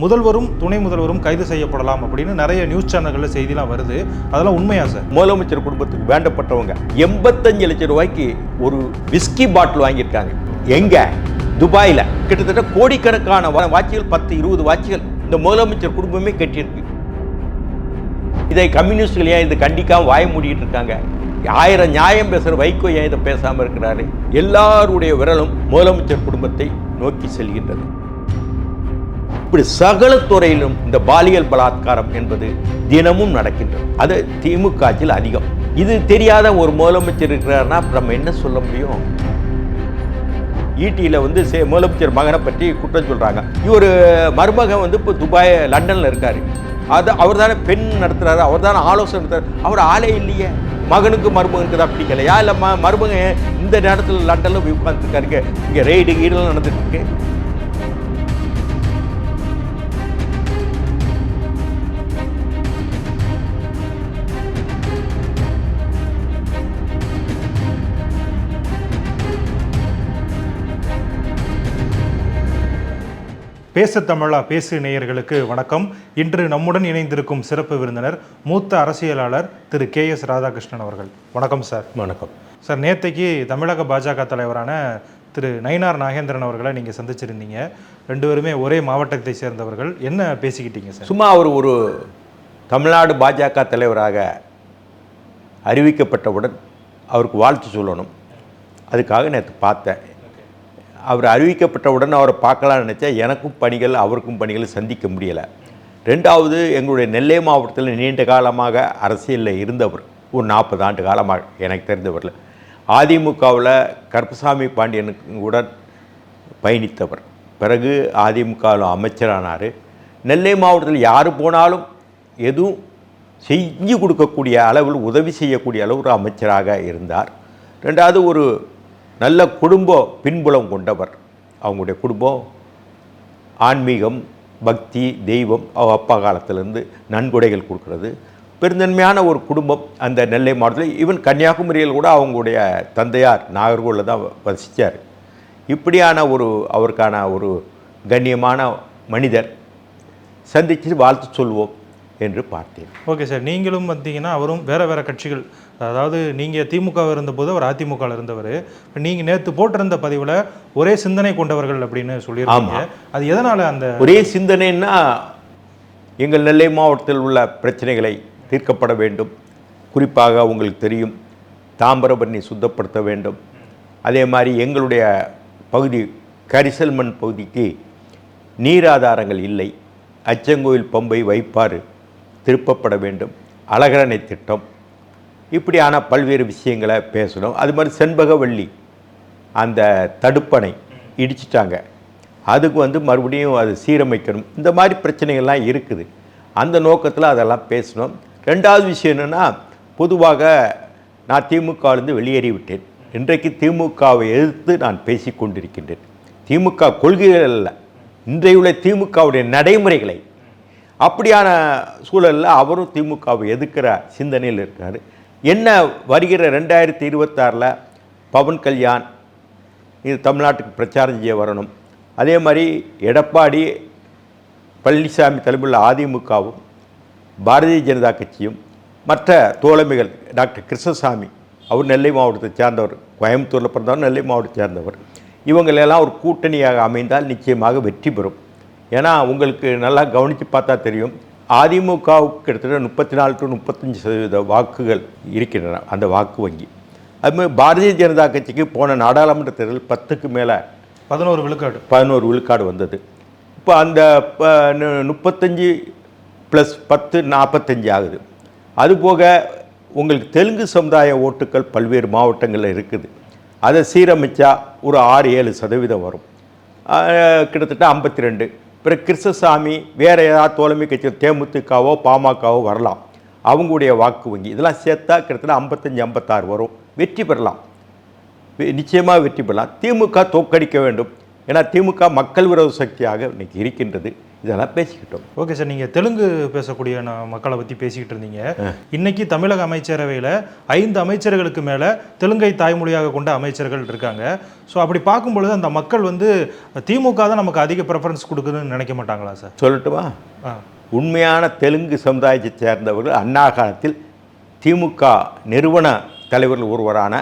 முதல்வரும் துணை முதல்வரும் கைது செய்யப்படலாம் அப்படின்னு நிறைய நியூஸ் சேனல்களில் செய்திலாம் வருது. அதெல்லாம் உண்மையா சார் முதலமைச்சர் குடும்பத்துக்கு வேண்டப்பட்டவங்க. எண்பத்தஞ்சு லட்சம் ரூபாய்க்கு ஒரு விஸ்கி பாட்டில் வாங்கியிருக்காங்க. எங்க? துபாயில். கிட்டத்தட்ட கோடிக்கணக்கான வாட்சிகள் பத்து இருபது வாட்சிகள் இந்த முதலமைச்சர் குடும்பமே கட்டியிருக்கு. இதை கம்யூனிஸ்டுகள் ஏன் இதை கண்டிக்காம வாய மூடிட்டு இருக்காங்க? ஆயிரம் நியாயம் பேசுகிற வைகோ ஏன் இதை பேசாமல் இருக்கிறாரு? எல்லாருடைய விரலும் முதலமைச்சர் குடும்பத்தை நோக்கி செல்கின்றது. இப்படி சகல துறையிலும் இந்த பாலியல் பலாத்காரம் என்பது தினமும் நடக்கின்றது. அது திமுக ஆட்சியில் அதிகம். இது தெரியாத ஒரு முதலமைச்சர் இருக்கிறாருன்னா நம்ம என்ன சொல்ல முடியும்? ஈட்டியில் வந்து சே முதலமைச்சர் மகனை பற்றி குற்றம் சொல்கிறாங்க இவர் மருமகன் வந்து இப்போ துபாய் லண்டனில் இருக்கார். அது அவர் தானே பெண் நடத்துகிறாரு அவர் தானே ஆலோசனை நடத்துறாரு. அவர் ஆளே இல்லையே. மகனுக்கு மருமகனுக்கு தான் பிடிக்கலையா? இல்லை ம மருமகன் இந்த நேரத்தில் லண்டனில் போய் உட்காந்துருக்காருங்க இங்கே ரெய்டு கீடெல்லாம் நடந்துட்டு இருக்கு. பேச தமிழா பேசு நேயர்களுக்கு வணக்கம். இன்று நம்முடன் இணைந்திருக்கும் சிறப்பு விருந்தினர் மூத்த அரசியலாளர் திரு கே எஸ் ராதாகிருஷ்ணன் அவர்கள். வணக்கம் சார். வணக்கம். சார் நேத்தைக்கு தமிழக பாஜக தலைவரான திரு நயினார் நாகேந்திரன் அவர்களை நீங்கள் சந்திச்சிருந்தீங்க. ரெண்டு பேருமே ஒரே மாவட்டத்தை சேர்ந்தவர்கள். என்ன பேசிக்கிட்டீங்க சார்? சும்மா அவர் ஒரு தமிழ்நாடு பாஜக தலைவராக அறிவிக்கப்பட்டவுடன் அவருக்கு வாழ்த்து சொல்லணும். அதுக்காக நேற்று பார்த்தேன். அவர் அறிவிக்கப்பட்டவுடன் அவரை பார்க்கலாம்னு நினச்சா எனக்கும் பணிகள் அவருக்கும் பணிகள் சந்திக்க முடியலை. ரெண்டாவது எங்களுடைய நெல்லை மாவட்டத்தில் நீண்ட காலமாக அரசியலில் இருந்தவர். ஒரு நாற்பது ஆண்டு காலமாக எனக்கு தெரிந்தவரில் அதிமுகவில் கருப்பசாமி பாண்டியனுடன் பயணித்தவர். பிறகு அதிமுகவில் அமைச்சரானார். நெல்லை மாவட்டத்தில் யார் போனாலும் எதுவும் செஞ்சு கொடுக்கக்கூடிய அளவில் உதவி செய்யக்கூடிய அளவு ஒரு அமைச்சராக இருந்தார். ரெண்டாவது ஒரு நல்ல குடும்ப பின்புலம் கொண்டவர். அவங்களுடைய குடும்பம் ஆன்மீகம் பக்தி தெய்வம் அவங்க அப்பா காலத்திலேருந்து நன்கொடைகள் கொடுக்கறது. பெருந்தன்மையான ஒரு குடும்பம் அந்த நெல்லை மாவட்டத்தில். ஈவன் கன்னியாகுமரியில் கூட அவங்களுடைய தந்தையார் நாகர்கோவில் தான் வசித்தார் இப்படியான ஒரு அவருக்கான ஒரு கண்ணியமான மனிதர். சந்தித்து வாழ்த்து சொல்வோம். என்று பார்த்தேன். ஓகே சார் நீங்களும் வந்தீங்கன்னா அவரும் வேற வேற கட்சிகள் அதாவது நீங்கள் திமுக இருந்தபோது அவர் அதிமுகவில் இருந்தவர். இப்போ நீங்கள் நேற்று போட்டிருந்த பதிவில் ஒரே சிந்தனை கொண்டவர்கள் அப்படின்னு சொல்லியிருக்கீங்க. அது எதனால் அந்த ஒரே சிந்தனைன்னா எங்கள் நெல்லை மாவட்டத்தில் உள்ள பிரச்சனைகளை தீர்க்கப்பட வேண்டும். குறிப்பாக உங்களுக்கு தெரியும் தாமிரபரணி சுத்தப்படுத்த வேண்டும். அதே மாதிரி எங்களுடைய பகுதி கரிசல் மண் பகுதிக்கு நீராதாரங்கள் இல்லை. அச்சங்கோயில் பம்பை வைப்பாறு திருப்பப்பட வேண்டும். அழகரணை திட்டம். இப்படியான பல்வேறு விஷயங்களை பேசணும். அது மாதிரி செண்பகவள்ளி அந்த தடுப்பணை இடிச்சிட்டாங்க. அதுக்கு வந்து மறுபடியும் அது சீரமைக்கணும். இந்த மாதிரி பிரச்சனைகள்லாம் இருக்குது. அந்த நோக்கத்தில் அதெல்லாம் பேசணும். ரெண்டாவது விஷயம் என்னென்னா பொதுவாக நான் திமுகவிலிருந்து வெளியேறிவிட்டேன் இன்றைக்கு திமுகவை எதிர்த்து நான் பேசி கொண்டிருக்கின்றேன் திமுக கொள்கைகள் அல்ல. இன்றையுள்ள திமுகவுடைய நடைமுறைகளை அப்படியான சூழலில் அவரும் திமுகவை எதிர்க்கிற சிந்தனையில் இருக்கார். என்ன வருகிற ரெண்டாயிரத்தி இருபத்தாறில் பவன் கல்யாண் இது தமிழ்நாட்டுக்கு பிரச்சாரம் செய்ய வரணும். அதே மாதிரி எடப்பாடி பழனிசாமி தலைமையில் அதிமுகவும் பாரதிய ஜனதா கட்சியும் மற்ற தோழமைகள் டாக்டர் கிருஷ்ணசாமி அவர் நெல்லை மாவட்டத்தை சேர்ந்தவர் கோயம்புத்தூரில் பிறந்தவர் நெல்லை மாவட்டத்தை சேர்ந்தவர் இவங்களெல்லாம் ஒரு கூட்டணியாக அமைந்தால் நிச்சயமாக வெற்றி பெறும். ஏன்னா உங்களுக்கு நல்லா கவனித்து பார்த்தா தெரியும். அதிமுகவுக்கு கிட்டத்தட்ட முப்பத்தி நாலு டு முப்பத்தஞ்சு சதவீத வாக்குகள் இருக்கின்றன அந்த வாக்கு வங்கி. அதுமாதிரி பாரதிய ஜனதா கட்சிக்கு போன நாடாளுமன்ற தேர்தல் பத்துக்கு மேலே பதினோரு விழுக்காடு. பதினோரு விழுக்காடு வந்தது. இப்போ அந்த முப்பத்தஞ்சு ப்ளஸ் பத்து நாற்பத்தஞ்சு ஆகுது. அதுபோக உங்களுக்கு தெலுங்கு சமுதாய ஓட்டுக்கள் பல்வேறு மாவட்டங்களில் இருக்குது. அதை சீரமைச்சா ஒரு ஆறு ஏழு சதவீதம் வரும். கிட்டத்தட்ட ஐம்பத்தி ரெண்டு. பிறகு கிருஷ்ணசாமி வேறு ஏதாவது தோழமை கட்சி தேமுதிகவோ பாமகவோ வரலாம். அவங்களுடைய வாக்கு வங்கி. இதெல்லாம் சேர்த்தா கிட்டத்தட்ட ஐம்பத்தஞ்சு ஐம்பத்தாறு வரும். வெற்றி பெறலாம். நிச்சயமாக வெற்றி பெறலாம். திமுக தோற்கடிக்க வேண்டும். ஏன்னா திமுக மக்கள் விரோத சக்தியாக இன்றைக்கி இருக்கின்றது. இதெல்லாம் பேசிக்கிட்டோம். ஓகே சார் நீங்கள் தெலுங்கு பேசக்கூடிய மக்களை பற்றி பேசிக்கிட்டு இருந்தீங்க. இன்னைக்கு தமிழக அமைச்சரவையில் ஐந்து அமைச்சர்களுக்கு மேலே தெலுங்கை தாய்மொழியாக கொண்ட அமைச்சர்கள் இருக்காங்க. ஸோ அப்படி பார்க்கும்பொழுது அந்த மக்கள் வந்து திமுக தான் நமக்கு அதிக ப்ரெஃபரன்ஸ் கொடுக்குதுன்னு நினைக்க மாட்டாங்களா சார் சொல்லட்டுமா? ஆ. உண்மையான தெலுங்கு சமுதாயத்தைச் சேர்ந்தவர்கள் அண்ணா காலத்தில் திமுக நிறுவன தலைவர்கள் ஒருவரான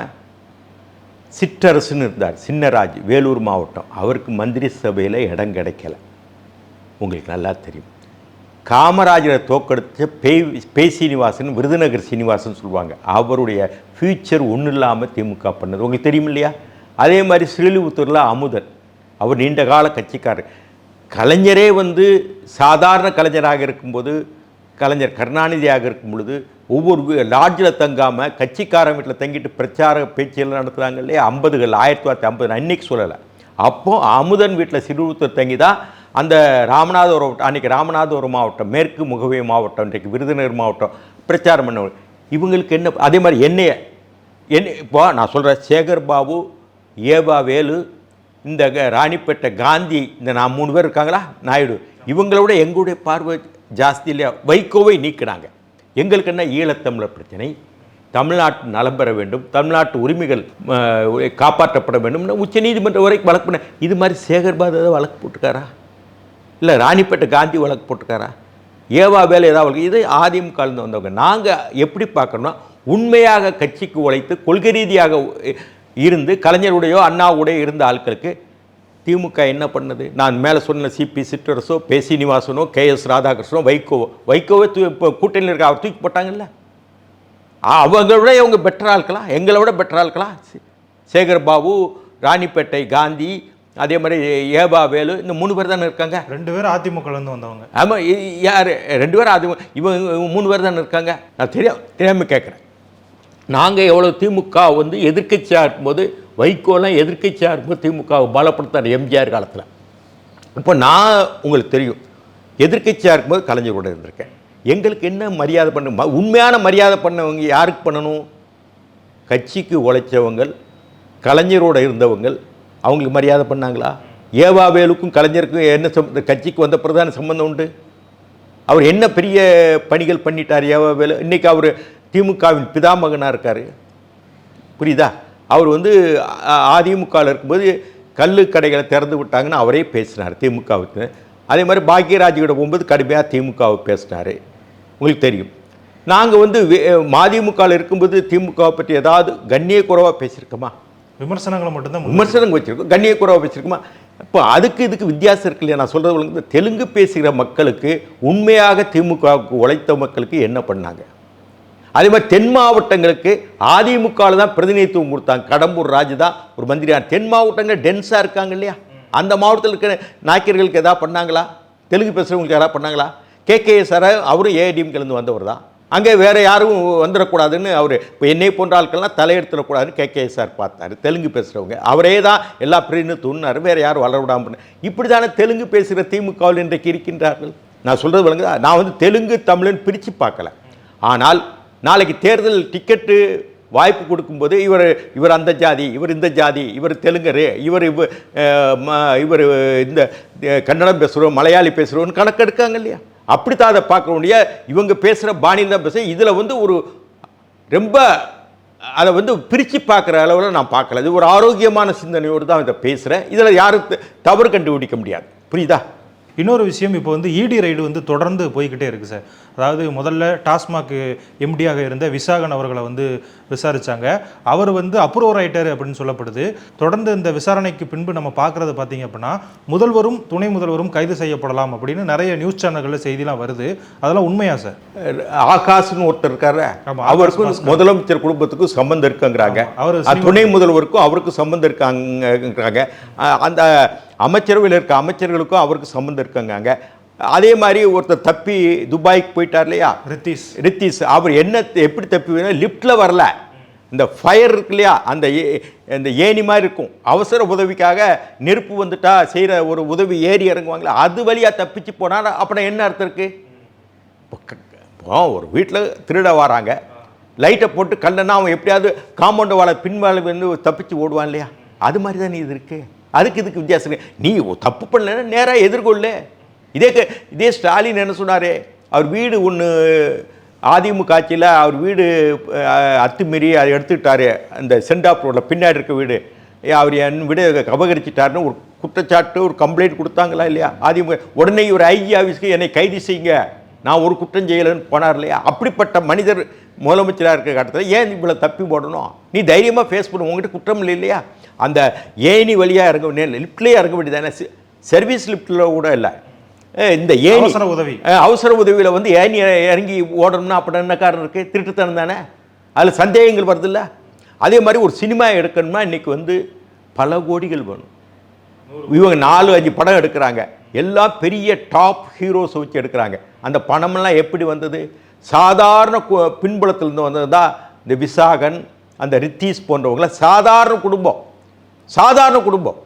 சிற்றரசுன்னு இருந்தார். சின்னராஜ் வேலூர் மாவட்டம். அவருக்கு மந்திரி சபையில் இடம் கிடைக்கல. உங்களுக்கு நல்லா தெரியும். காமராஜரை தோக்கெடுத்த பேய் பேய் சீனிவாசன் விருதுநகர் சீனிவாசன் சொல்லுவாங்க. அவருடைய ஃப்யூச்சர் ஒன்றும் இல்லாமல் திமுக பண்ணது. உங்களுக்கு தெரியும் இல்லையா? அதே மாதிரி ஸ்ரீலிபுத்தூரில் அமுதன். அவர் நீண்ட கால கட்சிக்காரர். கலைஞரே வந்து சாதாரண கலைஞராக இருக்கும்போது கலைஞர் கருணாநிதியாக இருக்கும் பொழுது ஒவ்வொரு லாட்ஜில் தங்காமல் கட்சிக்காரன் வீட்டில் தங்கிட்டு பிரச்சார பேச்சுகள் நடத்துகிறாங்க இல்லையா? ஐம்பதுகள் ஆயிரத்தி தொள்ளாயிரத்தி ஐம்பது நான் சொல்லலை. அப்போது அமுதன் வீட்டில் சிறுவத்தூர் தங்கி தான் அந்த ராமநாதபுரம் அன்றைக்கி ராமநாதபுரம் மாவட்டம் மேற்கு முகவே மாவட்டம் இன்றைக்கு விருதுநகர் மாவட்டம் பிரச்சாரம் பண்ண இவங்களுக்கு என்ன அதே மாதிரி என்னைய என்ன இப்போ நான் சொல்கிறேன் சேகர் பாபு ஏபா வேலு இந்த க- ராணிப்பேட்டை காந்தி இந்த நான் மூணு பேர் இருக்காங்களா? நாயுடு. இவங்களோட எங்களுடைய பார்வை ஜாஸ்தி இல்லையா? வைகோவை நீக்கினாங்க. எங்களுக்கு என்ன? ஈழத்தமிழர் பிரச்சனை. தமிழ்நாட்டு நலம் பெற வேண்டும். தமிழ்நாட்டு உரிமைகள் காப்பாற்றப்பட வேண்டும். உச்ச நீதிமன்றம் வரைக்கும் வழக்கு பண்ண இது மாதிரி சேகர் ஏதாவது வழக்கு போட்டுக்காரா இல்லை ராணிப்பேட்டை காந்தி வழக்கு போட்டுக்காரா ஏவா வேலை ஏதாவது வழக்கு? இது ஆதியம் கலந்து வந்தவங்க. நாங்கள் எப்படி பார்க்கணும்னா உண்மையாக கட்சிக்கு உழைத்து கொள்கை ரீதியாக இருந்து கலைஞருடையோ அண்ணாவுடையோ இருந்த ஆட்களுக்கு திமுக என்ன பண்ணுது? நான் மேலே சொன்ன சிபி சிற்றரசோ பே சீனிவாசனோ கே எஸ் ராதாகிருஷ்ணனோ வைகோவோ. வைகோவை தூ இப்போ கூட்டணியில் இருக்க? அவர் தூக்கி போட்டாங்கல்ல. அவங்கள விட இவங்க பெட்டராக இருக்கலாம் எங்களை விட பெட்டராக இருக்கலாம் சேகர் பாபு ராணிப்பேட்டை காந்தி அதே மாதிரி ஏபா வேலு இந்த மூணு பேர் தானே இருக்காங்க? ரெண்டு பேரும் அதிமுகலேருந்து வந்தவங்க. ஆமாம் யார்? ரெண்டு பேரும் அது இவங்க இவங்க மூணு பேர் தானே இருக்காங்க? நான் தெரியும் தெரியாமல் கேட்குறேன் நாங்கள் எவ்வளோ திமுக வந்து எதிர்க்கட்சியாக இருக்கும்போது வைகோலாம் எதிர்க்கட்சியாக இருக்கும்போது திமுகவை பலப்படுத்தார் எம்ஜிஆர் காலத்தில். இப்போ நான் உங்களுக்கு தெரியும் எதிர்க்கட்சியாக இருக்கும்போது கலைஞரோட இருந்திருக்கேன். எங்களுக்கு என்ன மரியாதை பண்ண உண்மையான மரியாதை பண்ணவங்க யாருக்கு பண்ணணும்? கட்சிக்கு உழைச்சவங்கள் கலைஞரோட இருந்தவங்கள் அவங்களுக்கு மரியாதை பண்ணாங்களா? ஏவாவேலுக்கும் கலைஞருக்கும் என்ன சம்ப கட்சிக்கு வந்த பிரதான சம்பந்தம் உண்டு? அவர் என்ன பெரிய பணிகள் பண்ணிட்டார் ஏவாவேலு இன்னைக்கு அவர் திமுகவின் பிதாமகனாக இருக்கார். புரியுதா? அவர் வந்து அதிமுகவில் இருக்கும்போது கல் கடைகளை திறந்து விட்டாங்கன்னு அவரே பேசினார் திமுகவுக்கு. அதே மாதிரி பாக்கியராஜோட போகும்போது கடுமையாக திமுகவை பேசினார். உங்களுக்கு தெரியும். நாங்கள் வந்து மதிமுகவில் இருக்கும்போது திமுகவை பற்றி ஏதாவது கண்ணிய குறைவாக பேசியிருக்கோமா? விமர்சனங்களை மட்டும்தான் விமர்சனம் வச்சிருக்கோம் கண்ணிய குறைவாக வச்சிருக்கோமா? இப்போ அதுக்கு இதுக்கு வித்தியாசம் இருக்கு இல்லையா? நான் சொல்கிறது உங்களுக்கு தெலுங்கு பேசுகிற மக்களுக்கு உண்மையாக திமுகவுக்கு உழைத்த மக்களுக்கு என்ன பண்ணாங்க? அதே மாதிரி தென் மாவட்டங்களுக்கு அதிமுகவில் தான் பிரதிநிதித்துவம் கொடுத்தாங்க. கடம்பூர் ராஜு தான் ஒரு மந்திரியான தென் மாவட்டங்கள் டென்ஸாக இருக்காங்க இல்லையா? அந்த மாவட்டத்தில் இருக்கிற நாயக்கர்களுக்கு எதாவது பண்ணாங்களா? தெலுங்கு பேசுகிறவங்களுக்கு யாராவது பண்ணாங்களா? கே கே சார் அவரும் ஏடிஎம்கிலேருந்து வந்தவர் தான். அங்கே வேறு யாரும் வந்துடக்கூடாதுன்னு அவர் இப்போ என்னை போன்ற ஆட்கள்லாம் தலையெடுத்துடக்கூடாதுன்னு கே கே சார் பார்த்தார். தெலுங்கு பேசுகிறவங்க அவரே தான் எல்லா பிரின்னு துண்ணார் வேறு யாரும் வளர விடாமல் பண்ண. இப்படி தானே தெலுங்கு பேசுகிற திமுகவில் இன்றைக்கு இருக்கின்றார்கள்? நான் சொல்கிறது வழங்குதா நான் வந்து தெலுங்கு தமிழன் பிரித்து பார்க்கல. ஆனால் நாளைக்கு தேர்தல் டிக்கெட்டு வாய்ப்பு கொடுக்கும்போது இவர் இவர் அந்த ஜாதி இவர் இந்த ஜாதி இவர் தெலுங்கர் இவர் இவர் இவர் இந்த கன்னடம் பேசுகிறோம் மலையாளி பேசுகிறோன்னு கணக்கெடுக்காங்க இல்லையா? அப்படித்தான் அதை பார்க்க முடிய இவங்க பேசுகிற பாணியில் தான் பேச இதில் வந்து ஒரு ரொம்ப அதை வந்து பிரித்து பார்க்குற அளவில் நான் பார்க்கல. இது ஒரு ஆரோக்கியமான சிந்தனையோடு தான் இதை பேசுகிறேன் இதில் யாரும் தவறு கண்டுபிடிக்க முடியாது. புரியுதா? இன்னொரு விஷயம் இப்போ வந்து இடி ரைடு வந்து தொடர்ந்து போய்கிட்டே இருக்கு சார். அதாவது முதல்ல டாஸ்மாக் எம்டியாக இருந்த விசாகன் அவர்களை வந்து விசாரிச்சாங்க. அவர் வந்து அப்ரூவர் ஆயிட்டாரு அப்படின்னு சொல்லப்படுது. தொடர்ந்து இந்த விசாரணைக்கு பின்பு நம்ம பார்க்கறது பார்த்தீங்க அப்படின்னா முதல்வரும் துணை முதல்வரும் கைது செய்யப்படலாம் அப்படின்னு நிறைய நியூஸ் சேனல்களில் செய்திலாம் வருது. அதெல்லாம் உண்மையா சார்? ஆகாஷ்னு ஒருத்தர் இருக்காரு அவருக்கும் முதலமைச்சர் குடும்பத்துக்கும் சம்பந்தம் இருக்குங்கிறாங்க. அவர் துணை முதல்வருக்கும் அவருக்கும் சம்பந்தம் இருக்காங்கிறாங்க அஹ், அந்த அமைச்சரவையில் இருக்க அமைச்சர்களுக்கும் அவருக்கு சம்பந்தம் இருக்காங்க அதே மாதிரி ஒருத்தர் தப்பி துபாய்க்கு போயிட்டார் இல்லையா? ரித்தீஷ் ரித்திஷ் அவர் என்ன எப்படி தப்பி லிஃப்ட்டில் வரல. இந்த ஃபயர் இருக்கு இல்லையா? அந்த ஏ- இந்த ஏணி மாதிரி இருக்கும். அவசர உதவிக்காக நெருப்பு வந்துட்டா செய்கிற ஒரு உதவி ஏறி இறங்குவாங்களா அது வழியாக தப்பிச்சு போனால் அப்புறம் என்ன அர்த்தம் இருக்குது இப்போ ஒரு வீட்டில் திருட வராங்க. லைட்டை போட்டு கல்லன்னா அவன் எப்படியாவது காம்பவுண்டு வாழை பின்வாழை வந்து தப்பிச்சு ஓடுவான் இல்லையா? அது மாதிரி தானே இது இருக்குது அதுக்கு இதுக்கு வித்தியாசம் நீ தப்பு பண்ணலன்னா நேராக எதிர்கொள்ளு. இதே க- இதே ஸ்டாலின் என்ன சொன்னார்? அவர் வீடு ஒன்று அதிமுக ஆட்சியில் அவர் வீடு அத்துமீறி அதை எடுத்துக்கிட்டாரு. அந்த சென்டாப் ரோடில் பின்னாடி இருக்க வீடு. அவர் என் வீடு கபகரிச்சிட்டாருன்னு ஒரு குற்றச்சாட்டு ஒரு கம்ப்ளைண்ட் கொடுத்தாங்களா இல்லையா? அதிமுக உடனே இவர் ஐஜி ஆஃபீஸ்க்கு என்னை கைது செய்யுங்க. நான் ஒரு குற்றம் செய்யலைன்னு போனார் இல்லையா? அப்படிப்பட்ட மனிதர் முதலமைச்சராக இருக்க கட்டத்தில் ஏன் இவ்வளோ தப்பி போடணும்? நீ தைரியமாக ஃபேஸ் பண்ணு உங்ககிட்ட குற்றம் இல்லை இல்லையா? அந்த ஏணி வழியாக இறங்க லிஃப்ட்லேயே இறங்க வேண்டியதானே சர்வீஸ் லிஃப்ட்டில் கூட இல்லை. இந்த ஏணி அவசர உதவி. அவசர உதவியில் வந்து ஏணி இறங்கி ஓடணும்னா அப்படி என்ன காரணம் இருக்குது திருட்டுத்தனம் தானே? அதில் சந்தேகங்கள் வருதுல்ல அதே மாதிரி ஒரு சினிமா எடுக்கணும்னா இன்னைக்கு வந்து பல கோடிகள் வேணும். இவங்க நாலு அஞ்சு படம் எடுக்கிறாங்க. எல்லாம் பெரிய டாப் ஹீரோஸை வச்சு எடுக்கிறாங்க. அந்த பணமெல்லாம் எப்படி வந்தது? சாதாரண பின்புலத்திலிருந்து வந்தது தான் இந்த விசாகன் அந்த ரித்தீஷ் போன்றவங்களாம் சாதாரண குடும்பம். சாதாரண குடும்பம்.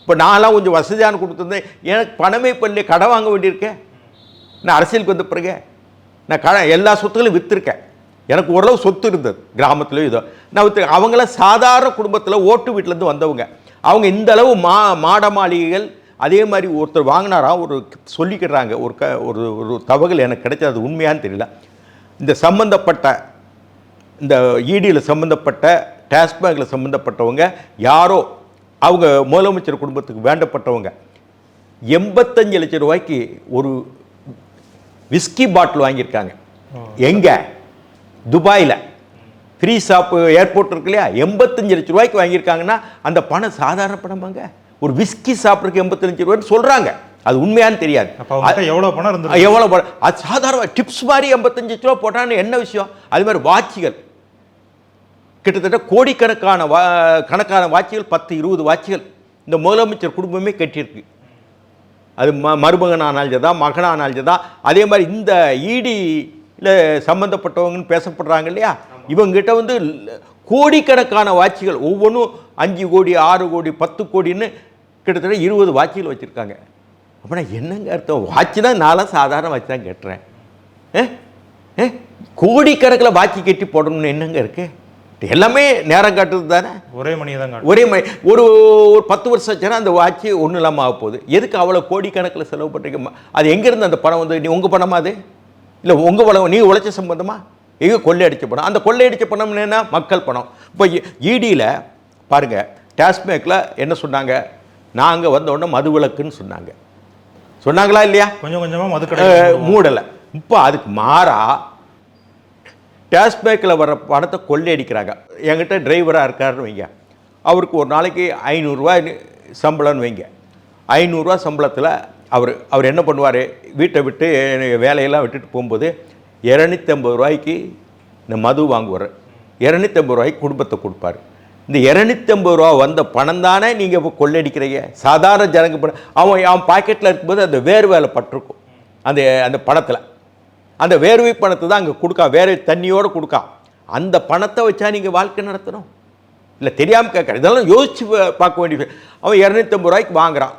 இப்போ நான்லாம் கொஞ்சம் வசதியான கொடுத்துருந்தேன். எனக்கு பணமே இப்போ இல்லையே கடன் வாங்க வேண்டியிருக்கேன் நான் அரசியலுக்கு வந்த பிறகு நான் கடன் எல்லா சொத்துக்களையும் விற்றுருக்கேன் எனக்கு ஓரளவு சொத்து இருந்தது கிராமத்துலேயும் இதோ நான் விற்று அவங்களாம் சாதாரண குடும்பத்தில் ஓட்டு வீட்டிலேருந்து வந்தவங்க. அவங்க இந்த அளவு மா மாட மாளிகைகள் அதே மாதிரி ஒருத்தர் வாங்கினாராம் ஒரு சொல்லிக்கிறாங்க ஒரு க ஒரு ஒரு தகவல் எனக்கு கிடைச்சது அது உண்மையான்னு தெரியல. இந்த சம்மந்தப்பட்ட இந்த இடியில் சம்மந்தப்பட்ட டாஸ்மாகில் சம்மந்தப்பட்டவங்க யாரோ அவங்க முதலமைச்சர் குடும்பத்துக்கு வேண்டப்பட்டவங்க எண்பத்தஞ்சு லட்சம் ரூபாய்க்கு ஒரு விஸ்கி பாட்டில் வாங்கியிருக்காங்க. எங்கே? துபாயில். ஃப்ரீ ஷாப்பு ஏர்போர்ட் இருக்கு இல்லையா? எண்பத்தஞ்சு லட்சம் ரூபாய்க்கு வாங்கியிருக்காங்கன்னா அந்த பணம் சாதாரண பணமாங்க. ஒரு விஸ்கி சாப்பிட்றதுக்கு எண்பத்தஞ்சு ரூபாய்னு சொல்கிறாங்க அது உண்மையான்னு தெரியாது. எவ்வளோ பணம் இருந்தது எவ்வளோ பணம்? அது சாதாரண டிப்ஸ் மாதிரி எண்பத்தஞ்சு ரூபா போட்டான்னு என்ன விஷயம்? அது மாதிரி வாட்சிகள். கிட்டத்தட்ட கோடிக்கணக்கான வா கணக்கான வாட்சிகள் பத்து இருபது வாட்சிகள் இந்த முதலமைச்சர் குடும்பமே கட்டியிருக்கு. அது ம மருமகனானால் தான் மகனானால் தான் அதே மாதிரி இந்த ஈடியில் சம்மந்தப்பட்டவங்கன்னு பேசப்படுறாங்க இல்லையா? இவங்ககிட்ட வந்து கோடிக்கணக்கான வாட்சிகள் ஒவ்வொன்றும் அஞ்சு கோடி ஆறு கோடி பத்து கோடின்னு கிட்டத்தட்ட இருபது வாட்சிகள் வச்சுருக்காங்க. அப்படின்னா என்னங்க அர்த்தம்? வாட்சி தான் நான்லாம் சாதாரண வாட்சி தான் கட்டுறேன். ஏ? ஏ? கோடிக்கணக்கில் வாட்சி கட்டி போடணும்னு என்னங்க இருக்கு? எல்லாமே நேரம் காட்டுறது தானே? ஒரே மணியை தான் ஒரே மாதிரி ஒரு ஒரு பத்து வருஷம் ஆச்சுன்னா அந்த வாட்சி ஒன்றும் இல்லாமல் ஆக போகுது. எதுக்கு அவ்வளோ கோடிக்கணக்கில் செலவு பண்ணுறீங்க அது எங்கேருந்து அந்த பணம் வந்து நீ உங்கள் பணமா அது? இல்லை உங்கள் பணம் நீ உழைச்ச சம்பந்தமா? எங்கே கொள்ளையடிச்ச பணம். அந்த கொள்ளையடிச்ச பணம் என்ன? மக்கள் பணம். இப்போ இடியில் பாருங்கள் டாஸ்மேக்கில் என்ன சொன்னாங்க? நாங்கள் வந்த உடனே மதுவிலக்குன்னு சொன்னாங்க. சொன்னாங்களா இல்லையா? கொஞ்சம் கொஞ்சமாக மதுக்கடை மூடலை. இப்போ அதுக்கு மாறா டாஸ்பேக்கில் வர பணத்தை கொள்ளையடிக்கிறாங்க. என்கிட்ட டிரைவராக இருக்காருன்னு வைங்க. அவருக்கு ஒரு நாளைக்கு ஐநூறுரூவா சம்பளம்னு வைங்க. ஐநூறுரூவா சம்பளத்தில் அவர் அவர் என்ன பண்ணுவார்? வீட்டை விட்டு வேலையெல்லாம் விட்டுட்டு போகும்போது இரநூத்தம்பது ரூபாய்க்கு இந்த மது வாங்குவார். இரநூத்தம்பது ரூபாய்க்கு குடும்பத்தை கொடுப்பாரு. இந்த இரநூத்தி ஐம்பது ரூபா வந்த பணம் தானே நீங்கள் இப்போ கொள்ளடிக்கிறீங்க? சாதாரண ஜனங்க பணம். அவன் அவன் பாக்கெட்டில் இருக்கும்போது அந்த வேறு வேலை பட்டிருக்கும். அந்த அந்த பணத்தில். அந்த வேர்வை பணத்தை தான் அங்கே கொடுக்கா. வேர்வை தண்ணியோடு கொடுக்கா. அந்த பணத்தை வச்சா நீங்கள் வாழ்க்கை நடத்தணும். இல்லை தெரியாமல் கேட்குற இதெல்லாம் யோசிச்சு பார்க்க வேண்டியது அவன் இரநூத்தம்பது ரூபாய்க்கு வாங்குறான்.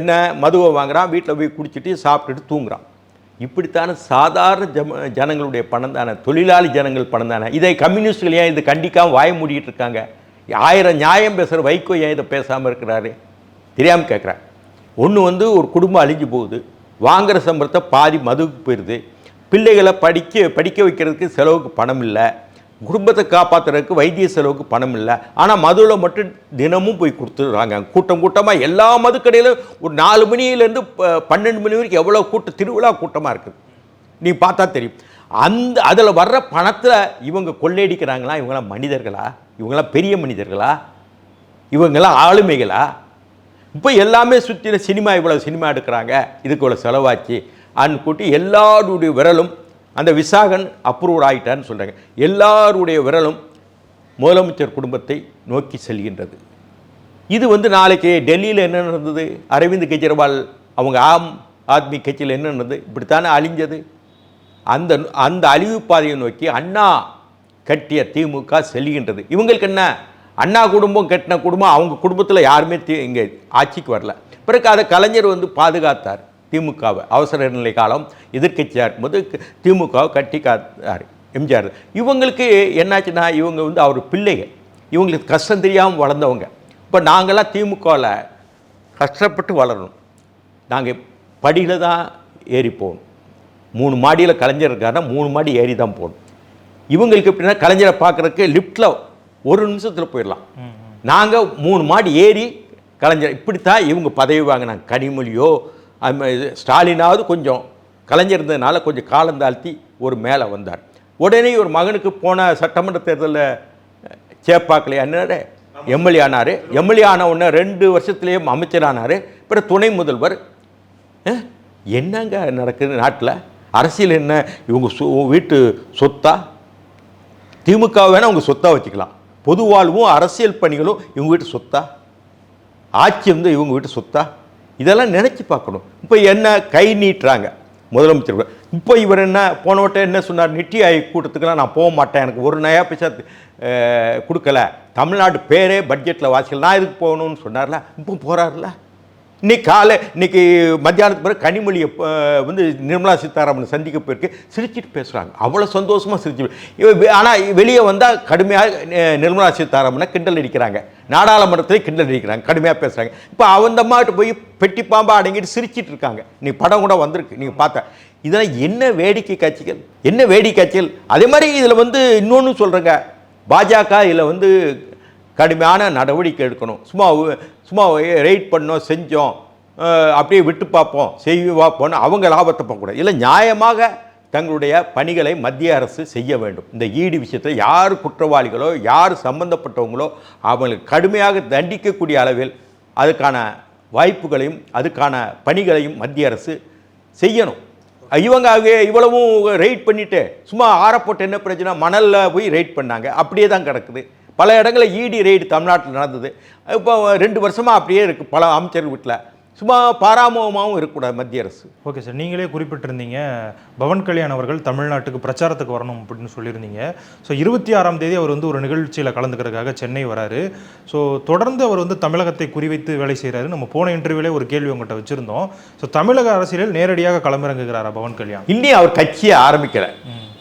என்ன மதுவை வாங்குறான். வீட்டில் போய் குடிச்சிட்டு சாப்பிட்டுட்டு தூங்குறான். இப்படித்தானே சாதாரண ஜம ஜனங்களுடைய பணம் தானே தொழிலாளி ஜனங்கள் பணம் தானே இதை கம்யூனிஸ்டுகள் ஏன் இது கண்டிக்காமல் வாய மூடிட்டு இருக்காங்க? ஆயிரம் நியாயம் பேசுகிற வைகோ ஏன் இதை பேசாமல் இருக்கிறாரு? தெரியாமல் கேட்குறேன் ஒன்று வந்து ஒரு குடும்பம் அழிஞ்சு போகுது. வாங்குகிற சம்பளத்தை பாதி மதுவுக்கு போயிடுது பிள்ளைகளை படிக்க படிக்க வைக்கிறதுக்கு செலவுக்கு பணம் இல்லை. குடும்பத்தை காப்பாற்றுறதுக்கு வைத்திய செலவுக்கு பணம் இல்லை. ஆனால் மதுவில் மட்டும் தினமும் போய் கொடுத்துடுறாங்க. கூட்டம் கூட்டமாக எல்லா மதுக்கடையிலும் ஒரு நாலு மணிலேருந்து பன்னெண்டு மணி வரைக்கும் எவ்வளோ கூட்டம் திருவிழா கூட்டமாக இருக்குது நீ பார்த்தா தெரியும். அந்த அதில் வர்ற பணத்தில் இவங்க கொள்ளையடிக்கிறாங்களா? இவங்களாம் மனிதர்களா? இவங்களாம் பெரிய மனிதர்களா? இவங்கெல்லாம் ஆளுமைகளா? இப்போ எல்லாமே சுற்றின சினிமா இவ்வளோ சினிமா எடுக்கிறாங்க. இதுக்கு இவ்வளோ செலவாச்சு. அன்னு கூட்டி எல்லாருடைய விரலும் அந்த விசாகன் அப்ரூவ் ஆகிட்டான்னு சொல்கிறாங்க எல்லாருடைய விரலும் முதலமைச்சர் குடும்பத்தை நோக்கி செல்கின்றது. இது வந்து நாளைக்கு டெல்லியில் என்ன நடந்தது? அரவிந்த் கெஜ்ரிவால் அவங்க ஆம் ஆத்மி கட்சியில் என்ன நடந்தது? இப்படித்தானே அழிஞ்சது? அந்த அந்த அழிவு பாதையை நோக்கி அண்ணா கட்டிய திமுக செல்கின்றது. இவங்களுக்கு என்ன? அண்ணா குடும்பம் கட்டின குடும்பம் அவங்க குடும்பத்தில் யாருமே இங்கே ஆட்சிக்கு வரல. பிறகு அதை கலைஞர் வந்து பாதுகாத்தார். திமுகவை அவசர நிலை காலம் எதிர்க்கட்சியாக இருக்கும்போது க- திமுகவை கட்டி காத்தார் எம்ஜிஆர். இவங்களுக்கு என்னாச்சுன்னா இவங்க வந்து அவர் பிள்ளைங்க இவங்களுக்கு கஷ்டம் தெரியாமல் வளர்ந்தவங்க. இப்போ நாங்கள்லாம் திமுகவில் கஷ்டப்பட்டு வளரணும். நாங்கள் படியில் தான் ஏறி போகணும். மூணு மாடியில் கலைஞர் இருக்காருன்னா மூணு மாடி ஏறி தான் போகணும். இவங்களுக்கு எப்படின்னா கலைஞரை பார்க்குறதுக்கு லிஃப்ட்டில் ஒரு நிமிஷத்தில் போயிடலாம். நாங்கள் மூணு மாடி ஏறி கலைஞர் இப்படித்தான் இவங்க பதவி வாங்கினாங்க. கனிமொழியோ அது ஸ்டாலினாவது கொஞ்சம் கலைஞர் இருந்ததுனால கொஞ்சம் காலம் தாழ்த்தி ஒரு மேலே வந்தார். உடனே ஒரு மகனுக்கு போன சட்டமன்ற தேர்தலில் சேப்பாக்கலை அண்ணாரு எம்எல்ஏ ஆனார். எம்எல்ஏ ஆன உடனே ரெண்டு வருஷத்துலேயே அமைச்சர் ஆனார். பிறகு துணை முதல்வர். என்னங்க நடக்குது நாட்டில்? அரசியல் என்ன? இவங்க சொ வீட்டு சொத்தா? திமுக வேணால் உங்கள் சொத்தா வச்சுக்கலாம். பொது வாழ்வும் அரசியல் பணிகளும் இவங்க வீட்டு சொத்தா? ஆட்சி வந்து இவங்க வீட்டு சொத்தா? இதெல்லாம் நினச்சி பார்க்கணும். இப்போ என்ன கை நீட்டுறாங்க? முதலமைச்சர் கூட. இப்போ இவர் என்ன போன வட்டம் என்ன சொன்னார்? நித்தி ஆயோக் கூட்டத்துக்குலாம் நான் போக மாட்டேன். எனக்கு ஒரு நயா பைசா கொடுக்கல. தமிழ்நாடு பேரே பட்ஜெட்டில் வாசிக்கல. நான் எதுக்கு போகணும்னு சொன்னார்ல? இப்போ போகிறாருல இன்னைக்கு காலை இன்னைக்கு மத்தியானத்துக்கு பிறகு கனிமொழியை வந்து நிர்மலா சீதாராமன் சந்திக்க போயிருக்கு. சிரிச்சிட்டு பேசுகிறாங்க அவ்வளோ சந்தோஷமாக சிரிச்சு. ஆனால் வெளியே வந்தால் கடுமையாக நிர்மலா சீதாராமனை கிண்டல் அடிக்கிறாங்க. நாடாளுமன்றத்திலே கிண்டல் அடிக்கிறாங்க. கடுமையாக பேசுகிறாங்க இப்போ அந்த மாட்டு போய் பெட்டி பாம்பா அடங்கிட்டு சிரிச்சிட்டு இருக்காங்க. நீ படம் கூட வந்திருக்கு. நீங்கள் பார்த்த. இதெல்லாம் என்ன வேடிக்கை காட்சிகள்? என்ன வேடிக்கை காட்சிகள்? அதே மாதிரி இதில் வந்து இன்னொன்று சொல்கிறேங்க பாஜக இதில் வந்து கடுமையான நடவடிக்கை எடுக்கணும். சும்மா சும்மா ரைட் பண்ணோம் செஞ்சோம் அப்படியே விட்டு பார்ப்போம் செய்வி பார்ப்போம்னு அவங்க லாபத்தை பார்க்கக்கூடாது இல்லை நியாயமாக தங்களுடைய பணிகளை மத்திய அரசு செய்ய வேண்டும். இந்த ஈடு விஷயத்தில் யார் குற்றவாளிகளோ யார் சம்பந்தப்பட்டவங்களோ அவங்களுக்கு கடுமையாக தண்டிக்கக்கூடிய அளவில் அதுக்கான வாய்ப்புகளையும் அதுக்கான பணிகளையும் மத்திய அரசு செய்யணும். இவங்க இவ்வளவும் ரைட் பண்ணிட்டு சும்மா ஆறப்போட்டு என்ன பிரச்சனை? மணலில் போய் ரைட் பண்ணாங்க. அப்படியே தான் கிடக்குது. பல இடங்களில் இடி ரெய்டு தமிழ்நாட்டில் நடந்தது. இப்போ ரெண்டு வருஷமாக அப்படியே இருக்குது பல அமைச்சர் வீட்டில். சும்மா பாராமுகமாகவும் இருக்கக்கூடாது மத்திய அரசு. ஓகே சார் நீங்களே குறிப்பிட்டிருந்தீங்க பவன் கல்யாண் அவர்கள் தமிழ்நாட்டுக்கு பிரச்சாரத்துக்கு வரணும் அப்படின்னு சொல்லியிருந்தீங்க. ஸோ இருபத்தி ஆறாம் தேதி அவர் வந்து ஒரு நிகழ்ச்சியில் கலந்துக்கிறதுக்காக சென்னை வராரு. ஸோ தொடர்ந்து அவர் வந்து தமிழகத்தை குறிவைத்து வேலை செய்கிறாரு நம்ம போன இன்டர்வியூலே ஒரு கேள்வி உங்கள்கிட்ட வச்சுருந்தோம். ஸோ தமிழக அரசியலில் நேரடியாக களமிறங்குகிறாரா பவன் கல்யாண்? இன்னும் அவர் கட்சியை ஆரம்பிக்கலை.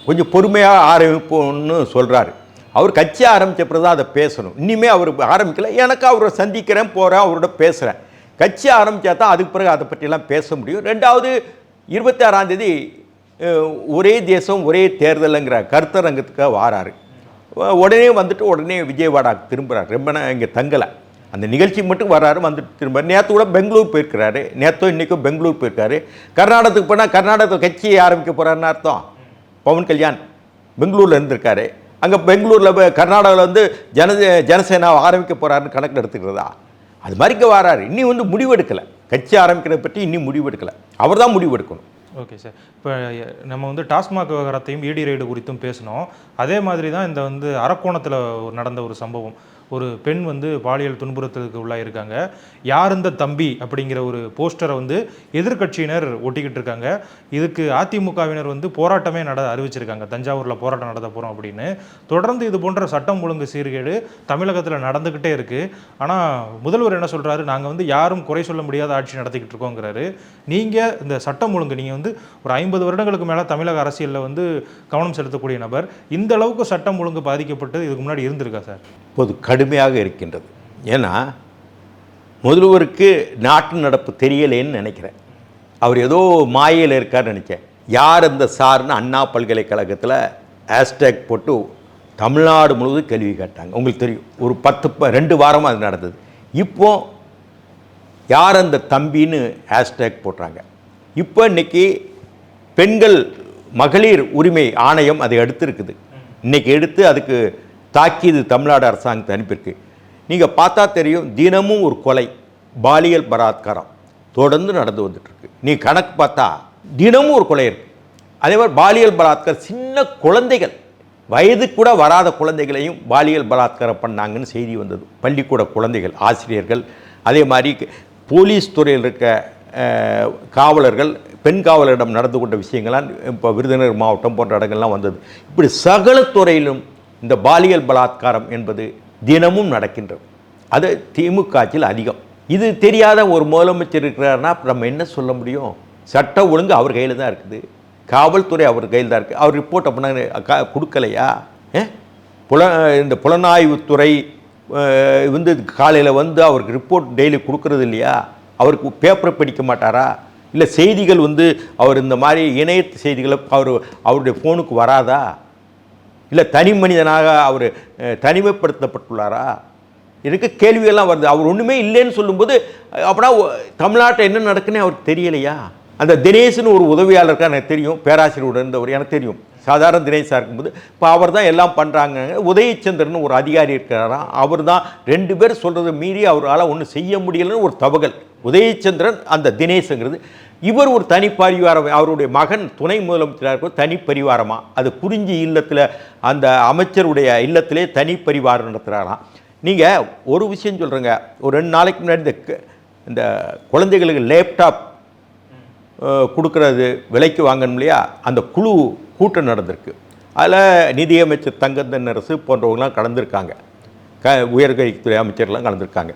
கொஞ்சம் பொறுமையாக ஆரம்பிப்போம்னு சொல்கிறாரு அவர் கட்சி ஆரம்பித்த பிறகு தான் அதை பேசணும். இனிமேல் அவர் ஆரம்பிக்கல. எனக்கு அவரை சந்திக்கிறேன் போகிறேன் அவரோட பேசுகிறேன் கட்சி ஆரம்பித்தா தான் அதுக்கு பிறகு அதை பற்றிலாம் பேச முடியும். ரெண்டாவது இருபத்தாறாம் தேதி ஒரே தேசம் ஒரே தேர்தலுங்கிற கருத்தரங்கத்துக்காக வாராரு. உடனே வந்துட்டு உடனே விஜயவாடாக்கு திரும்புகிறார் ரொம்ப நாள் இங்கே தங்கலை. அந்த நிகழ்ச்சி மட்டும் வர்றாரு வந்துட்டு திரும்ப நேற்று கூட பெங்களூர் போயிருக்கிறாரு. நேற்றோ இன்றைக்கும் பெங்களூர் போயிருக்காரு. கர்நாடகத்துக்கு போனால் கர்நாடகத்தில் கட்சி ஆரம்பிக்க போகிறாருன்னு அர்த்தம். பவன் கல்யாண் பெங்களூரில் இருந்திருக்காரு. அங்கே பெங்களூரில் கர்நாடகாவில் வந்து ஜன ஜனசேனாவை ஆரம்பிக்க போகிறாருன்னு கணக்கில் எடுத்துக்கிறதா? அது மாதிரி வராரு. இன்னி வந்து முடிவெடுக்கலை கட்சி ஆரம்பிக்கிறத பற்றி இன்னும் முடிவெடுக்கலை அவர் தான் முடிவெடுக்கணும் ஓகே சார். இப்போ நம்ம வந்து டாஸ்மாக் விவகாரத்தையும் இடி ரைடு குறித்தும் பேசணும். அதே மாதிரி தான் இந்த வந்து அரக்கோணத்தில் நடந்த ஒரு சம்பவம். ஒரு பெண் வந்து பாலியல் துன்புறுத்தலுக்கு உள்ளாயிருக்காங்க. யார் இந்த தம்பி அப்படிங்கிற ஒரு போஸ்டரை வந்து எதிர்க்கட்சியினர் ஒட்டிக்கிட்டு இருக்காங்க. இதுக்கு அதிமுகவினர் வந்து போராட்டமே நட அறிவிச்சிருக்காங்க. தஞ்சாவூரில் போராட்டம் நடத்த போகிறோம் அப்படின்னு. தொடர்ந்து இது போன்ற சட்டம் ஒழுங்கு சீர்கேடு தமிழகத்தில் நடந்துக்கிட்டே இருக்குது ஆனால் முதல்வர் என்ன சொல்கிறாரு நாங்கள் வந்து யாரும் குறை சொல்ல முடியாத ஆட்சி நடத்திக்கிட்டு இருக்கோங்கிறாரு. நீங்கள் இந்த சட்டம் ஒழுங்கு நீங்கள் வந்து ஒரு ஐம்பது வருடங்களுக்கு மேலே தமிழக அரசியலில் வந்து கவனம் செலுத்தக்கூடிய நபர். இந்த அளவுக்கு சட்டம் ஒழுங்கு பாதிக்கப்பட்டு இதுக்கு முன்னாடி இருந்திருக்கா சார்? இப்போது கடுமையாக இருக்கின்றது. ஏன்னா முதல்வருக்கு நாட்டு நடப்பு தெரியலேன்னு நினைக்கிறேன். அவர் ஏதோ மாயையில் இருக்கார்னு நினச்சேன். யார் அந்த சார்னு அண்ணா பல்கலைக்கழகத்தில் ஹேஷ்டேக் போட்டு தமிழ்நாடு முழுவதும் கேள்வி கேட்டாங்க. உங்களுக்கு தெரியும் ஒரு பத்து ரெண்டு வாரமாக அது நடந்தது. இப்போ யார் அந்த தம்பின்னு ஹேஷ்டேக் போடுறாங்க. இப்போ இன்னைக்கு பெண்கள் மகளிர் உரிமை ஆணையம் அதை எடுத்திருக்குது. இன்றைக்கி எடுத்து அதுக்கு தாக்கீது தமிழ்நாடு அரசாங்கத்தை அனுப்பியிருக்கு நீங்கள் பார்த்தா தெரியும் தினமும் ஒரு கொலை பாலியல் பலாத்காரம் தொடர்ந்து நடந்து வந்துட்டுருக்கு. நீ கணக்கு பார்த்தா தினமும் ஒரு கொலை இருக்கு. அதே மாதிரி பாலியல் பலாத்காரம் சின்ன குழந்தைகள் வயது கூட வராத குழந்தைகளையும் பாலியல் பலாத்காரம் பண்ணாங்கன்னு செய்தி வந்தது. பள்ளிக்கூட குழந்தைகள் ஆசிரியர்கள் அதே மாதிரி போலீஸ் துறையில் இருக்க காவலர்கள் பெண் காவலரிடம் நடந்து கொண்ட விஷயங்கள்லாம் இப்போ விருதுநகர் மாவட்டம் போன்ற இடங்கள்லாம் வந்தது. இப்படி சகல துறையிலும் இந்த பாலியல் பலாத்காரம் என்பது தினமும் நடக்கின்றது. அது திமுக ஆட்சியில் அதிகம். இது தெரியாத ஒரு முதலமைச்சர் இருக்கிறாருன்னா நம்ம என்ன சொல்ல முடியும்? சட்ட ஒழுங்கு அவர் கையில் தான் இருக்குது. காவல்துறை அவர் கையில் தான் இருக்குது அவர் ரிப்போர்ட் அப்படின்னா க கொடுக்கலையா? புல இந்த புலனாய்வுத்துறை வந்து காலையில் வந்து அவருக்கு ரிப்போர்ட் டெய்லி கொடுக்கறது இல்லையா? அவருக்கு பேப்பரை படிக்க மாட்டாரா? இல்லை செய்திகள் வந்து அவர் இந்த மாதிரி இணைய செய்திகளை அவர் அவருடைய ஃபோனுக்கு வராதா? இல்லை தனி மனிதனாக அவர் தனிமைப்படுத்தப்பட்டுள்ளாரா? எனக்கு கேள்வியெல்லாம் வருது. அவர் ஒன்றுமே இல்லைன்னு சொல்லும்போது அப்படின்னா தமிழ்நாட்டில் என்ன நடக்குன்னு அவருக்கு தெரியலையா? அந்த தினேஷ்னு ஒரு உதவியாளர் இருக்கா எனக்கு தெரியும். பேராசிரியர் இருந்தவர் எனக்கு தெரியும். சாதாரண தினேஷாக இருக்கும்போது இப்போ அவர் தான் எல்லாம் பண்ணுறாங்க உதயச்சந்திரன் ஒரு அதிகாரி இருக்கிறாராம் அவர் தான் ரெண்டு பேர் சொல்கிறத மீறி அவரால் ஒன்றும் செய்ய முடியலன்னு ஒரு தவகல். உதயச்சந்திரன் அந்த தினேஷுங்கிறது. இவர் ஒரு தனி பரிவாரம் அவருடைய மகன் துணை முதலமைச்சராக தனி பரிவாரமா? அது குறிஞ்சி இல்லத்தில் அந்த அமைச்சருடைய இல்லத்திலே தனி பரிவாரம் நடத்துகிறாராம் நீங்கள் ஒரு விஷயம் சொல்கிறேங்க ஒரு ரெண்டு நாளைக்கு முன்னாடி இந்த க- இந்த குழந்தைகளுக்கு லேப்டாப் கொடுக்கறது விலைக்கு வாங்கணும் இல்லையா? அந்த குழு கூட்டம் நடந்திருக்கு. அதில் நிதியமைச்சர் தங்கத்தன் அரசு போன்றவங்களாம் கலந்துருக்காங்க. க உயர்கல்வித்துறை அமைச்சர்லாம் கலந்துருக்காங்க.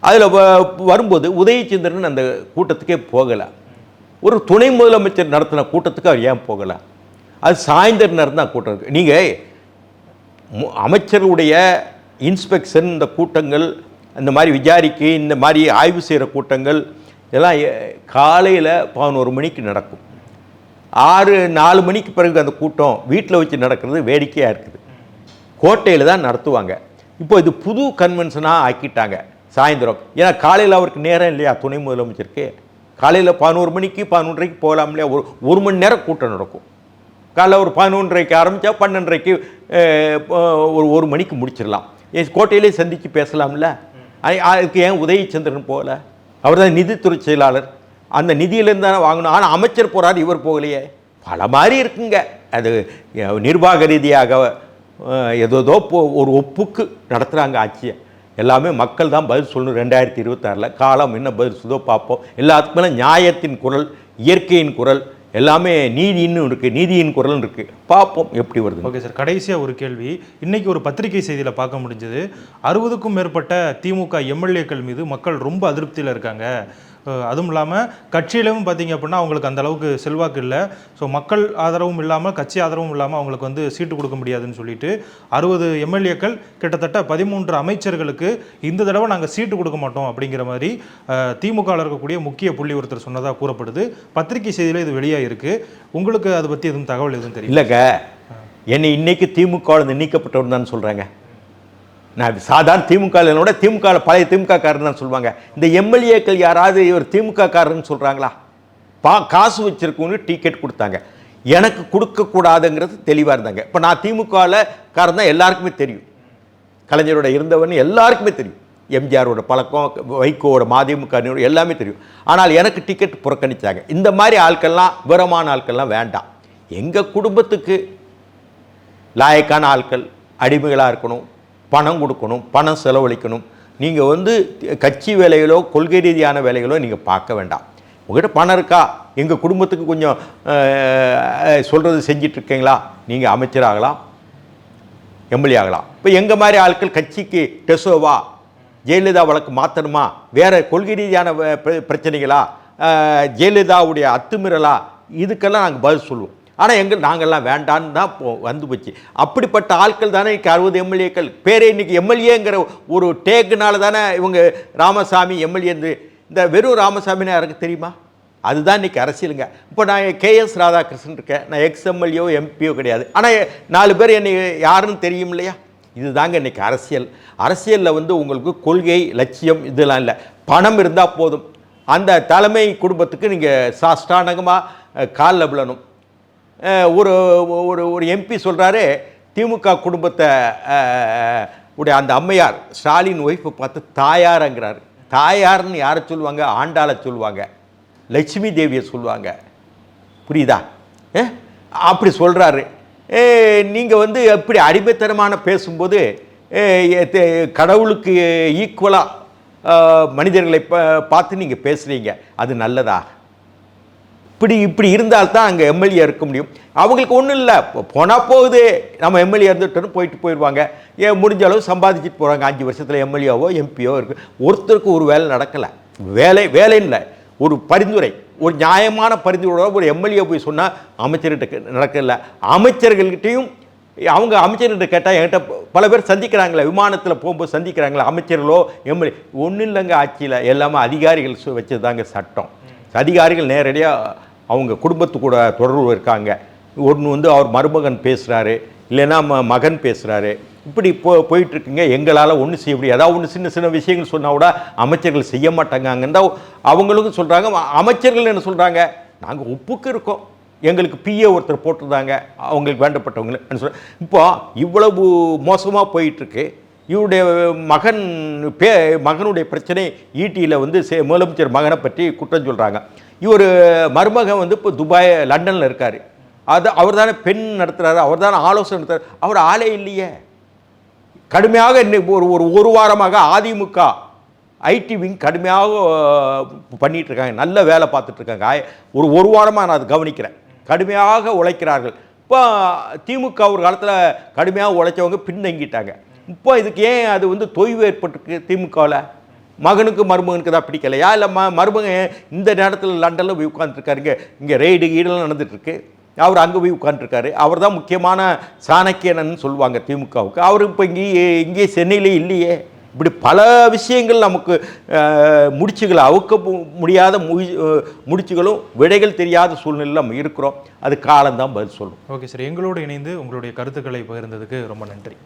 அதில் வரும்போது உதயச்சந்திரன் அந்த கூட்டத்துக்கே போகலை. ஒரு துணை முதலமைச்சர் நடத்தின கூட்டத்துக்கு அவர் ஏன் போகலை? அது சாயந்தரம் நடந்த கூட்டம் இருக்குது நீங்கள் மு- அமைச்சருடைய இன்ஸ்பெக்ஷன் இந்த கூட்டங்கள் இந்த மாதிரி விசாரிக்க இந்த மாதிரி ஆய்வு செய்கிற கூட்டங்கள் இதெல்லாம் காலையில் பதினோரு மணிக்கு நடக்கும். ஆறு நாலு மணிக்கு பிறகு அந்த கூட்டம் வீட்டில் வச்சு நடக்கிறது வேடிக்கையாக இருக்குது. கோட்டையில் தான் நடத்துவாங்க. இப்போ இது புது கன்வென்ஷனாக ஆக்கிட்டாங்க. சாயந்தரம். ஏன்னா காலையில் அவருக்கு நேரம் இல்லையா? துணை முதலமைச்சருக்கு. காலையில் பதினோரு மணிக்கு பதினொன்றரைக்கு போகலாம் இல்லையா? ஒரு ஒரு மணி நேரம் கூட்டம் நடக்கும். காலைல ஒரு பதினொன்றரைக்கு ஆரம்பித்தா பன்னெண்டரைக்கு ஒரு ஒரு மணிக்கு முடிச்சிடலாம். ஏன் கோட்டையிலே சந்தித்து பேசலாம்ல? அது- அதுக்கு ஏன் உதயச்சந்திரன் போகல? அவர் தான் நிதித்துறை செயலாளர். அந்த நிதியிலேருந்து தானே வாங்கணும். ஆனால் அமைச்சர் போகிறார் இவர் போகலையே. பல மாதிரி இருக்குங்க. அது நிர்வாக ரீதியாக போ ஒரு ஒப்புக்கு நடத்துகிறாங்க ஆட்சியை. எல்லாமே மக்கள் தான் பதில் சொல்லணும் ரெண்டாயிரத்தி இருபத்தாறில். காலம் என்ன பதில் சுதோ பார்ப்போம். எல்லாத்துக்குமே நியாயத்தின் குரல் இயற்கையின் குரல் எல்லாமே நீதின்னு இருக்குது நீதியின் குரல் இருக்குது பார்ப்போம் எப்படி வருது ஓகே சார் கடைசியாக ஒரு கேள்வி. இன்றைக்கி ஒரு பத்திரிகை செய்தியில் பார்க்க முடிஞ்சது அறுபதுக்கும் மேற்பட்ட திமுக எம்எல்ஏக்கள் மீது மக்கள் ரொம்ப அதிருப்தியில் இருக்காங்க. அதுவும் இல்லாமல் கட்சியிலும் பார்த்தீங்க அப்படின்னா அவங்களுக்கு அந்த அளவுக்கு செல்வாக்கு இல்லை. ஸோ மக்கள் ஆதரவும் இல்லாமல் கட்சி ஆதரவும் இல்லாமல் அவங்களுக்கு வந்து சீட்டு கொடுக்க முடியாதுன்னு சொல்லிட்டு அறுபது எம்எல்ஏக்கள் கிட்டத்தட்ட பதிமூன்று அமைச்சர்களுக்கு இந்த தடவை நாங்கள் சீட்டு கொடுக்க மாட்டோம் அப்படிங்கிற மாதிரி திமுகவில் இருக்கக்கூடிய முக்கிய புள்ளி ஒருத்தர் சொன்னதாக கூறப்படுது. பத்திரிகை செய்தியில் இது வெளியாக இருக்குது உங்களுக்கு அதை பற்றி எதுவும் தகவல் எதுவும் தெரியும்? இல்லைங்க. என்னை இன்னைக்கு திமுக நீக்கப்பட்டவர் தான் சொல்கிறாங்க நான் சாதாரண திமுகவினோட திமுக பழைய திமுக காரன் தான் சொல்லுவாங்க. இந்த எம்எல்ஏக்கள் யாராவது இவர் திமுக காரன்னு சொல்கிறாங்களா பா காசு வச்சிருக்கவங்க டிக்கெட் கொடுத்தாங்க. எனக்கு கொடுக்கக்கூடாதுங்கிறது தெளிவாக இருந்தாங்க. இப்போ நான் திமுகவில் காரன் தான் எல்லாருக்குமே தெரியும். கலைஞரோட இருந்தவன் எல்லாருக்குமே தெரியும். எம்ஜிஆரோட பழக்கம் வைகோவோட மதிமுக எல்லாமே தெரியும். ஆனால் எனக்கு டிக்கெட் புறக்கணித்தாங்க இந்த மாதிரி ஆட்கள்லாம் விவரமான ஆட்கள்லாம் வேண்டாம். எங்கள் குடும்பத்துக்கு லாயக்கான ஆட்கள் அடிமைகளாக இருக்கணும். பணம் கொடுக்கணும் பணம் செலவழிக்கணும். நீங்கள் வந்து கட்சி வேலைகளோ கொள்கை ரீதியான வேலைகளோ நீங்கள் பார்க்க வேண்டாம். உங்கள்கிட்ட பணம் இருக்கா? எங்கள் குடும்பத்துக்கு கொஞ்சம் சொல்கிறது செஞ்சிட்ருக்கீங்களா? நீங்கள் அமைச்சராகலாம் எம்எல்ஏ ஆகலாம். இப்போ எங்கள் மாதிரி ஆட்கள் கட்சிக்கு டெசோவா ஜெயலலிதா வழக்கு மாற்றணுமா வேறு கொள்கை ரீதியான பிரச்சனைகளா? ஜெயலலிதாவுடைய அத்துமீறலா? இதுக்கெல்லாம் நாங்கள் பதில் சொல்லுவோம். ஆனால் எங்கள் நாங்கள்லாம் வேண்டான்னு தான் போ வந்து போச்சு. அப்படிப்பட்ட ஆட்கள் தானே இன்றைக்கி அறுபது எம்எல்ஏக்கள். பேரே இன்றைக்கி எம்எல்ஏங்கிற ஒரு டேக்குனால தானே இவங்க ராமசாமி எம்எல்ஏ இந்த வெறும் ராமசாமினா யாருக்கு தெரியுமா? அதுதான் இன்றைக்கி அரசியலுங்க. இப்போ நான் கேஎஸ் ராதாகிருஷ்ணன் இருக்கேன். நான் எக்ஸ்எம்எல்ஏோ எம்பியோ கிடையாது. ஆனால் நாலு பேர் என்னை யாருன்னு தெரியும் இல்லையா? இதுதாங்க இன்றைக்கி அரசியல். அரசியலில் வந்து உங்களுக்கு கொள்கை லட்சியம் இதெல்லாம் இல்லை. பணம் இருந்தால் போதும். அந்த தலைமை குடும்பத்துக்கு நீங்கள் சாஷ்டானகமாக காலில் விழணும். ஒரு ஒரு ஒரு எம்பி சொல்கிறாரு திமுக குடும்பத்தை உடைய அந்த அம்மையார் ஸ்டாலின் ஒய்ஃபை பார்த்து தாயாருங்கிறாரு. தாயார்னு யாரை சொல்லுவாங்க? ஆண்டாளை சொல்லுவாங்க. லட்சுமி தேவியை சொல்லுவாங்க. புரியுதா? ஏ அப்படி சொல்கிறாரு நீங்கள் வந்து எப்படி அடிமைத்தனமான பேசும்போது கடவுளுக்கு ஈக்குவலாக மனிதர்களை பா- பார்த்து நீங்கள் பேசுகிறீங்க அது நல்லதா? இப்படி இப்படி இருந்தால்தான் அங்கே எம்எல்ஏ இருக்க முடியும். அவங்களுக்கு ஒன்றும் இல்லை. போனால் போகுது. நம்ம எம்எல்ஏ இருந்துட்டோன்னு போயிட்டு போயிடுவாங்க. ஏன் முடிஞ்ச அளவு சம்பாதிச்சுட்டு போகிறாங்க அஞ்சு வருஷத்தில் எம்எல்ஏவோ எம்பியோ இருக்குது ஒருத்தருக்கு ஒரு வேலை நடக்கலை. வேலை வேலை இல்லை. ஒரு பரிந்துரை ஒரு நியாயமான பரிந்துரையோட ஒரு எம்எல்ஏ போய் சொன்னால் அமைச்சர்கிட்ட நடக்கல. அமைச்சர்கள்கிட்டையும் அவங்க அமைச்சர்கிட்ட கேட்டால் என்கிட்ட பல பேர் சந்திக்கிறாங்களே. விமானத்தில் போகும்போது சந்திக்கிறாங்களே. அமைச்சர்களோ எம்எல்ஏ ஒன்றும் இல்லைங்க ஆட்சியில். எல்லாமே அதிகாரிகள் சு- வச்சதுதாங்க சட்டம். அதிகாரிகள் நேரடியாக அவங்க குடும்பத்து கூட தொடர்பு இருக்காங்க. ஒன்று வந்து அவர் மருமகன் பேசுகிறாரு இல்லைன்னா ம மகன் பேசுகிறாரு இப்படி போ போயிட்டுருக்குங்க. எங்களால் ஒன்றும் செய்ய முடியாது. ஏதாவது ஒன்று சின்ன சின்ன விஷயங்கள் சொன்னால் கூட அமைச்சர்கள் செய்ய மாட்டாங்கன்னு அவங்களுக்கும் சொல்கிறாங்க அமைச்சர்கள் என்ன சொல்கிறாங்க நாங்கள் ஒப்புக்கு இருக்கோம். எங்களுக்கு பிஏ ஒருத்தர் போட்டிருந்தாங்க. அவங்களுக்கு வேண்டப்பட்டவங்க சொல்ல இப்போ இவ்வளவு மோசமாக போயிட்டுருக்கு. இவருடைய மகன் பே மகனுடைய பிரச்சனை ஈட்டியில் வந்து சே- முதலமைச்சர் மகனை பற்றி குற்றம் சொல்கிறாங்க இவர் மருமகன் வந்து இப்போ துபாய் லண்டனில் இருக்கார். அது அவர் தானே பெண் நடத்துகிறாரு அவர் தானே ஆலோசனை நடத்துறாரு. அவர் ஆளே இல்லையே. கடுமையாக இன்னைக்கு ஒரு ஒரு ஒரு வாரமாக அதிமுக ஐடி விங் கடுமையாக பண்ணிகிட்ருக்காங்க இருக்காங்க நல்ல வேலை பார்த்துட்ருக்காங்க ஆய- ஒரு ஒரு வாரமாக நான் அதை கவனிக்கிறேன். கடுமையாக உழைக்கிறார்கள். இப்போ திமுக ஒரு காலத்தில் கடுமையாக உழைச்சவங்க பின்தங்கிட்டாங்க. இப்போ இதுக்கு ஏன் அது வந்து தொய்வு ஏற்பட்டிருக்கு திமுகவில்? மகனுக்கு மருமகனுக்கு தான் பிடிக்கலையா? இல்லை ம மருமகன் இந்த நேரத்தில் லண்டனில் போய் உட்காந்துருக்காருங்க இங்கே ரெய்டு ஈடெல்லாம் நடந்துட்டுருக்கு. அவர் அங்கே போய் உட்காந்துருக்காரு அவர் தான் முக்கியமான சாணக்கியனன்னு சொல்லுவாங்க திமுகவுக்கு. அவர் இப்போ இங்கேயே இங்கே சென்னையிலே இல்லையே. இப்படி பல விஷயங்கள் நமக்கு முடிச்சுகளை அவுக்க முடியாத முயி முடிச்சுகளும் விடைகள் தெரியாத சூழ்நிலையில் நம்ம இருக்கிறோம். அது காலம்தான் பதில் சொல்லும். Okay sir. எங்களோடு இணைந்து உங்களுடைய கருத்துக்களை பகிர்ந்ததுக்கு ரொம்ப நன்றி.